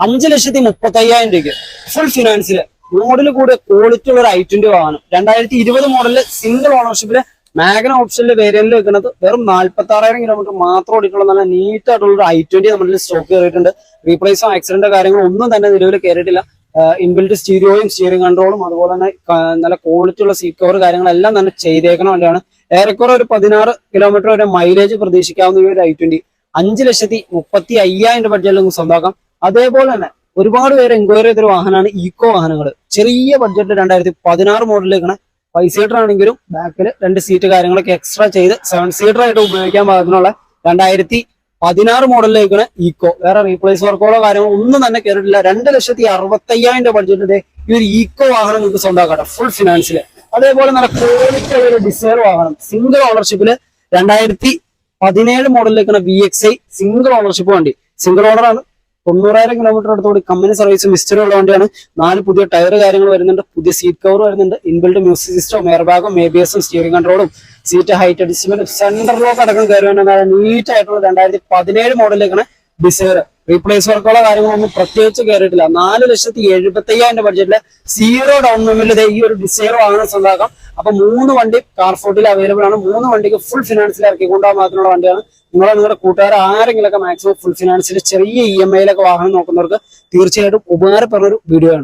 അഞ്ച് ലക്ഷത്തി മുപ്പത്തി അയ്യായിരം രൂപയ്ക്ക് ഫുൾ ഫിനാൻസിൽ മോഡൽ കൂടെ ക്വാളിറ്റി ഉള്ള ഒരു ഐ ട്വന്റി വാഹനം രണ്ടായിരത്തി ഇരുപത് മോഡലിൽ സിംഗിൾ ഓണർഷിപ്പിൽ മാഗ്ന ഓപ്ഷനിലെ വേരിയന്റിൽ വെക്കുന്നത് വെറും നാല്പത്തി ആറായിരം കിലോമീറ്റർ മാത്രം ഓടിയിട്ടുള്ള നല്ല നീറ്റ് ആയിട്ടുള്ള ഒരു ഐ ട്വന്റി നമ്മുടെ സ്റ്റോക്ക് കയറിയിട്ടുണ്ട് റീപ്ലേസോ ആക്സിഡന്റോ കാര്യങ്ങളോ ഒന്നും തന്നെ നിലവിൽ കയറിയിട്ടില്ല ഇൻബിൽറ്റ് സ്റ്റീരിയോയും സ്റ്റിയറിംഗ് കൺട്രോളും അതുപോലെ തന്നെ നല്ല ക്വാളിറ്റി ഉള്ള സീറ്റ് കവർ കാര്യങ്ങളെല്ലാം തന്നെ ചെയ്തേക്കണ വണ്ടിയാണ്. ഏറെക്കുറെ ഒരു പതിനാറ് കിലോമീറ്റർ വരെ മൈലേജ് പ്രതീക്ഷിക്കാവുന്ന ഈ ഒരു ഐ ട്വന്റി അഞ്ച് ലക്ഷത്തി മുപ്പത്തി അയ്യായിരം രൂപ ബഡ്ജറ്റിൽ നമുക്ക് സ്വന്തമാക്കാം. അതേപോലെ തന്നെ ഒരുപാട് പേര് എൻക്വയറി ചെയ്തൊരു വാഹനമാണ് ഈക്കോ വാഹനങ്ങൾ ചെറിയ ബഡ്ജറ്റ് രണ്ടായിരത്തി പതിനാറ് മോഡലിലേക്കാണ് ഫൈവ് സീറ്റർ ആണെങ്കിലും ബാക്കിൽ രണ്ട് സീറ്റ് കാര്യങ്ങളൊക്കെ എക്സ്ട്രാ ചെയ്ത് സെവൻ സീറ്റർ ആയിട്ട് ഉപയോഗിക്കാൻ പാകത്തിനുള്ള രണ്ടായിരത്തി പതിനാറ് മോഡലിലേക്കാണ് ഈക്കോ വേറെ റീപ്ലേസ് വർക്കുകളോ കാര്യങ്ങളോ ഒന്നും തന്നെ കയറിയിട്ടില്ല രണ്ട് ലക്ഷത്തി അറുപത്തയ്യായിരം രൂപ ബഡ്ജറ്റിന്റെ ഈ ഒരു ഈക്കോ വാഹനം നിങ്ങൾക്ക് സ്വന്തമാക്കാം ഫുൾ ഫിനാൻസിൽ അതേപോലെ നല്ല ക്വാളിറ്റി ഉള്ള ഒരു ഡിസൈർ വാഹനം സിംഗിൾ ഓണർഷിപ്പിൽ രണ്ടായിരത്തി പതിനേഴ് മോഡലിലേക്കാണ് V X I single ownership വണ്ടി. സിംഗിൾ ഓണറാണ് തൊണ്ണൂറായിരം കിലോമീറ്റർ അടുത്തോടെ കമ്പനി സർവീസ് മിസ്റ്റർ ഉള്ള വണ്ടിയാണ്. നാല് പുതിയ ടയർ കാര്യങ്ങൾ വരുന്നുണ്ട്. പുതിയ സീറ്റ് കവർ വരുന്നുണ്ട്. Inbuilt music system air A B എസും സ്റ്റിയറിംഗ് കൺട്രോളും സീറ്റ് ഹൈറ്റ് അഡ്ജസ്റ്റ്മെന്റ് ലോക്ക് അടക്കം കയറി വരുന്ന നീറ്റ് ആയിട്ടുള്ള രണ്ടായിരത്തി പതിനേഴ് മോഡലിലേക്കാണ് ഡിസൈർ റീപ്ലേസ് വർക്കുള്ള കാര്യങ്ങളൊന്നും പ്രത്യേകിച്ച് കയറിയിട്ടില്ല. നാല് ലക്ഷത്തി എഴുപത്തി അയ്യായിരം സീറോ ഡൗൺ പേയ്മെന്റിൽ ഈ ഒരു ഡിസൈർ വാങ്ങുന്ന സ്വന്തമാക്കാം അപ്പൊ മൂന്ന് വണ്ടി കാർഫോർട്ടിൽ അവൈലബിൾ ആണ്. മൂന്ന് വണ്ടിക്ക് ഫുൾ ഫിനാൻസിൽ ഇറക്കി കൊണ്ടുപോകാൻ മാത്രമുള്ള വണ്ടിയാണ്. നിങ്ങളെ നിങ്ങളുടെ കൂട്ടുകാർ ആരെങ്കിലൊക്കെ മാക്സിമം ഫുൾ ഫിനാൻസിൽ ചെറിയ ഇ എം ഐയിലൊക്കെ വാഹനം നോക്കുന്നവർക്ക് തീർച്ചയായിട്ടും ഉപകാരപ്പെടുന്ന ഒരു വീഡിയോ ആണ്.